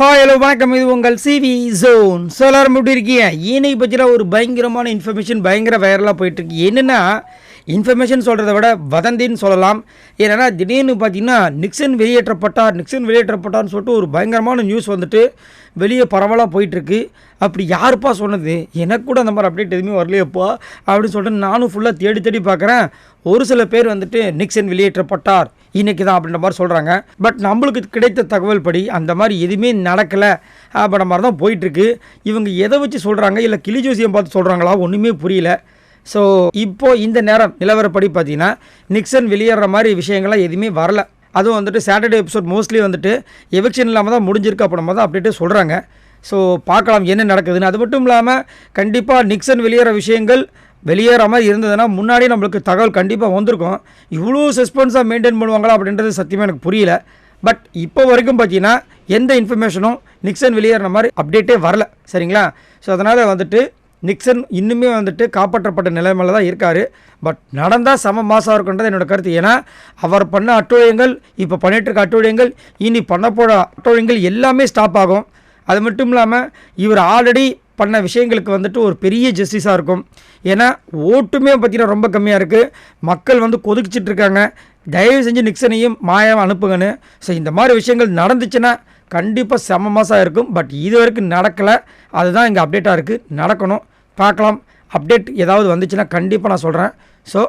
Hi hello வணக்கம். இது உங்கள் சிவி ஜோன் ஸோ எல்லாரும் எப்படி இருக்கீங்க? இன்னைக்கு பற்றியில் ஒரு பயங்கரமான இன்ஃபர்மேஷன் பயங்கர வைரலாக போயிட்டுருக்கு என்னென்னா இன்ஃபர்மேஷன் சொல்கிறத விட வதந்தின்னு சொல்லலாம். ஏன்னா திடீர்னு பார்த்தீங்கன்னா நிக்சன் வெளியேற்றப்பட்டார் நிக்சன் வெளியேற்றப்பட்டார்னு சொல்லிட்டு ஒரு பயங்கரமான நியூஸ் வந்துட்டு வெளியே பரவலாக போயிட்டுருக்கு அப்படி யாருப்பா சொன்னது? எனக்கு கூட அந்த மாதிரி அப்டேட் எதுவுமே வரலையப்பா அப்படின்னு சொல்லிட்டு நானும் ஃபுல்லாக தேடி தேடி பார்க்குறேன் ஒரு சில பேர் வந்துட்டு நிக்சன் வெளியேற்றப்பட்டார். இன்றைக்கி தான் அப்படின்ற மாதிரி சொல்கிறாங்க பட் நம்மளுக்கு கிடைத்த தகவல் படி அந்த மாதிரி எதுவுமே நடக்கலை அப்படின்ற மாதிரி தான் போயிட்டுருக்கு. இவங்க எதை வச்சு சொல்கிறாங்க இல்லை கிளி ஜோசியம் பார்த்து சொல்கிறாங்களா ஒன்றுமே புரியல. ஸோ இப்போது இந்த நேரம் நிலவரப்படி பார்த்தீங்கன்னா நிக்சன் வெளியேற மாதிரி விஷயங்கள்லாம் எதுவுமே வரல. அதுவும் வந்துட்டு சாட்டர்டே எபிசோட் மோஸ்ட்லி வந்துட்டு எவிக்ஷன் இல்லாமல் தான் முடிஞ்சிருக்கு அப்படின்ற தான் அப்படின்ட்டு சொல்கிறாங்க ஸோ பார்க்கலாம் என்ன நடக்குதுன்னு. அது மட்டும் இல்லாமல் கண்டிப்பாக நிக்சன் வெளியேற விஷயங்கள் வெளியேற மாதிரி இருந்ததுன்னா முன்னாடியே நம்மளுக்கு தகவல் கண்டிப்பாக வந்திருக்கும். இவ்வளோ சஸ்பென்ஸாக மெயின்டைன் பண்ணுவாங்களா அப்படின்றது சத்தியமாக எனக்கு புரியல. பட் இப்போ வரைக்கும் பார்த்தீங்கன்னா எந்த இன்ஃபர்மேஷனும் நிக்சன் வெளியேறின மாதிரி அப்டேட்டே வரல. சரிங்களா? ஸோ அதனால் வந்துட்டு நிக்சன் இன்னுமே வந்துட்டு காப்பாற்றப்பட்ட நிலைமையில தான் இருக்கார். பட் நடந்தால் சம மாதம் இருக்குன்றது என்னோட கருத்து. ஏன்னா அவர் பண்ண அட்டூழியங்கள் இப்போ பண்ணிகிட்டு இருக்க அட்டூழியங்கள் இனி பண்ண போகிற அட்டூழியங்கள் எல்லாமே ஸ்டாப் ஆகும். அது மட்டும் இல்லாமல் இவர் ஆல்ரெடி பண்ண விஷயங்களுக்கு வந்துட்டு ஒரு பெரிய ஜஸ்டிஸாக இருக்கும். ஏன்னா ஓட்டுமே பார்த்தீங்கன்னா ரொம்ப கம்மியாக இருக்குது மக்கள் வந்து கொதிச்சிட்டு இருக்காங்க. தயவு செஞ்சு நிக்சனையும் மாயாவை அனுப்புங்கன்னு. ஸோ இந்த மாதிரி விஷயங்கள் நடந்துச்சுன்னா கண்டிப்பாக செம மாதம் இருக்கும். பட் இது வரைக்கும் நடக்கலை. அதுதான் இங்கே அப்டேட்டாக இருக்குது நடக்கணும். பார்க்கலாம் அப்டேட் ஏதாவது வந்துச்சுன்னா கண்டிப்பாக நான் சொல்கிறேன் ஸோ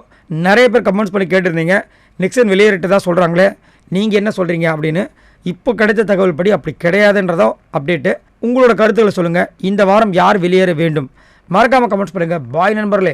நிறைய பேர் கமெண்ட்ஸ் பண்ணி கேட்டிருந்தீங்க. நிக்சன் வெளியேறிட்டு தான் சொல்கிறாங்களே நீங்கள் என்ன சொல்கிறீங்க அப்படின்னு. இப்போ கிடைத்த தகவல் படி அப்படி கிடையாதுன்றதோ அப்டேட்டு. உங்களோட கருத்துக்களை சொல்லுங்கள் இந்த வாரம் யார் வெளியேற வேண்டும்? மறக்காமல் கமெண்ட்ஸ் பண்ணுங்கள் பாய் நண்பர்களே.